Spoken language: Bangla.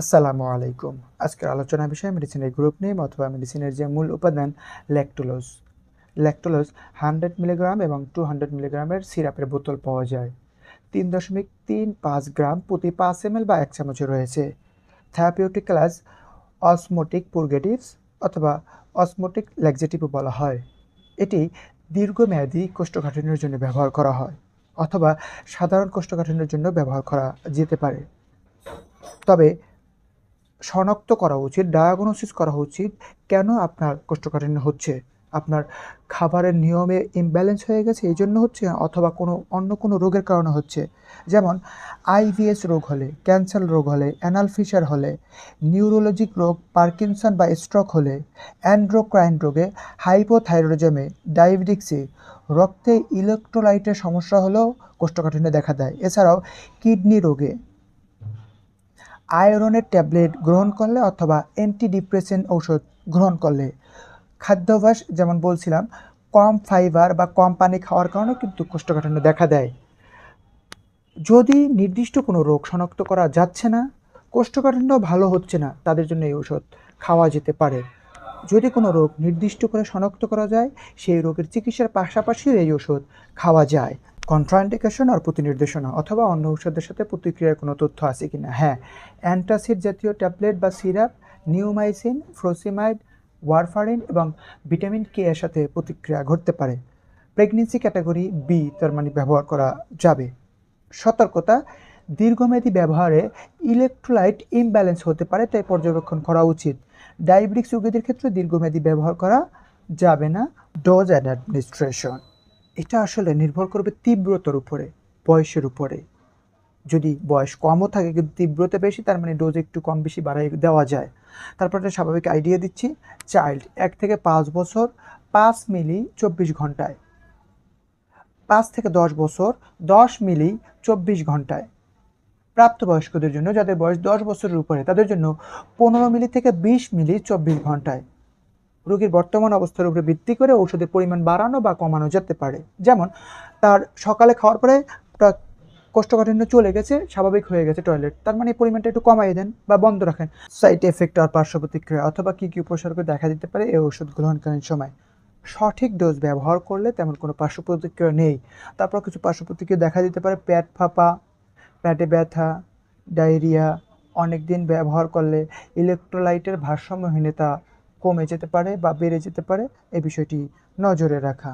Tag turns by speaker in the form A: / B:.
A: আসসালামু আলাইকুম। আজকের আলোচনা বিষয় মেডিসিনের গ্রুপ নেম অথবা মেডিসিনের যে মূল উপাদান, ল্যাকটোলোজ। ল্যাকটোলোজ হান্ড্রেড মিলিগ্রাম এবং টু হান্ড্রেড মিলিগ্রামের সিরাপের বোতল পাওয়া যায়। তিন দশমিক তিন পাঁচ গ্রাম প্রতি পাঁচ এম বা এক চামচে রয়েছে। থেরাপিউটিক ক্লাস অসমোটিক পুরগেটিভস অথবা অসমোটিক ল্যাক্সেটিভও বলা হয়। এটি দীর্ঘমেয়াদী কোষ্ঠকাঠিন্যের জন্য ব্যবহার করা হয় অথবা সাধারণ কোষ্ঠকাঠিন্যের জন্য ব্যবহার করা যেতে পারে। তবে শনাক্ত করা উচিত ডায়াগনোসিস করা উচিত কেন আপনার কোষ্ঠকাঠিন্য হচ্ছে? আপনার খাবারের নিয়মে ইমব্যালেন্স হয়ে গেছে, এই জন্য হচ্ছে, অথবা কোনো, অন্য কোনো রোগের কারণে হচ্ছে। যেমন আইভিএস রোগ হলে, ক্যান্সার রোগ হলে অ্যানাল ফিশার হলে নিউরোলজিক রোগ পার্কিনসন বা স্ট্রোক হলে অ্যান্ড্রোক্রাইন রোগে হাইপোথাইরয়েডিজমে ডায়াবেটিক্সে রক্তে ইলেকট্রোলাইটের সমস্যা হলেও কোষ্ঠকাঠিন্য দেখা দেয়। এছাড়াও কিডনি রোগে আয়রনের ট্যাবলেট গ্রহণ করলে অথবা অ্যান্টিডিপ্রেসেন্ট ঔষধ গ্রহণ করলে। খাদ্যাভ্যাস যেমন বলছিলাম, কম ফাইবার বা কম পানি খাওয়ার কারণেও কিন্তু কোষ্ঠকাঠিন্য দেখা দেয়। যদি নির্দিষ্ট কোনো রোগ শনাক্ত করা যাচ্ছে না, কোষ্ঠকাঠিন্য ভালো হচ্ছে না, তাদের জন্য এই ওষুধ খাওয়া যেতে পারে। যদি কোনো রোগ নির্দিষ্ট করে শনাক্ত করা যায়, সেই রোগের চিকিৎসার পাশাপাশিও এই ওষুধ খাওয়া যায়। কন্ট্রাইন্ডিকেশন আর প্রতিনির্দেশনা অথবা অন্য ঔষধের সাথে প্রতিক্রিয়ার কোনো তথ্য আছে কি না হ্যাঁ অ্যান্টাসিড জাতীয় ট্যাবলেট বা সিরাপ, নিউমাইসিন, ফ্রোসিমাইড, ওয়ারফারিন এবং ভিটামিন কে এর সাথে প্রতিক্রিয়া ঘটতে পারে। প্রেগনেন্সি ক্যাটাগরি বি তার মানে ব্যবহার করা যাবে। সতর্কতা, দীর্ঘমেয়াদী ব্যবহারে ইলেকট্রোলাইট ইমব্যালেন্স হতে পারে, তাই পর্যবেক্ষণ করা উচিত। ডায়াবেটিক্স রোগীদের ক্ষেত্রে দীর্ঘমেয়াদী ব্যবহার করা যাবে না। Dose and administration. এটা আসলে নির্ভর করবে তীব্রতার উপরে, বয়সের উপরে। যদি বয়স কমও থাকে কিন্তু তীব্রতা বেশি, তার মানে ডোজ একটু কম বেশি বাড়াই দেওয়া যায়। তারপর একটা স্বাভাবিক আইডিয়া দিচ্ছি চাইল্ড এক থেকে পাঁচ বছর, পাঁচ মিলি চব্বিশ ঘন্টায়। পাঁচ থেকে দশ বছর, দশ মিলি চব্বিশ ঘন্টায়। প্রাপ্তবয়স্কদের জন্য যাদের বয়স দশ বছরের উপরে, তাদের জন্য পনেরো মিলি থেকে বিশ মিলি চব্বিশ ঘন্টায়। রোগীর বর্তমান অবস্থার উপরে ভিত্তি করে ঔষধের পরিমাণ বাড়ানো বা কমানো যেতে পারে। যেমন, তার সকালে খাওয়ার পরে কোষ্ঠকাঠিন্য চলে গেছে, স্বাভাবিক হয়ে গেছে টয়লেট। তার মানে পরিমাণটা একটু কমাই দেন বা বন্ধ রাখেন। সাইড এফেক্ট আর পার্শ্ব প্রতিক্রিয়া অথবা কী কী উপসর্গ দেখা দিতে পারে এই ওষুধ গ্রহণকালীন সময়। সঠিক ডোজ ব্যবহার করলে তেমন কোনো পার্শ্ব প্রতিক্রিয়া নেই। তারপর কিছু পার্শ্ব প্রতিক্রিয়া দেখা দিতে পারে, পেট ফাঁপা, পেটে ব্যথা, ডায়রিয়া, অনেক দিন ব্যবহার করলে ইলেকট্রোলাইটের ভারসাম্যহীনতা কমে যেতে পারে বা বেড়ে যেতে পারে এ বিষয়টি নজরে রাখা।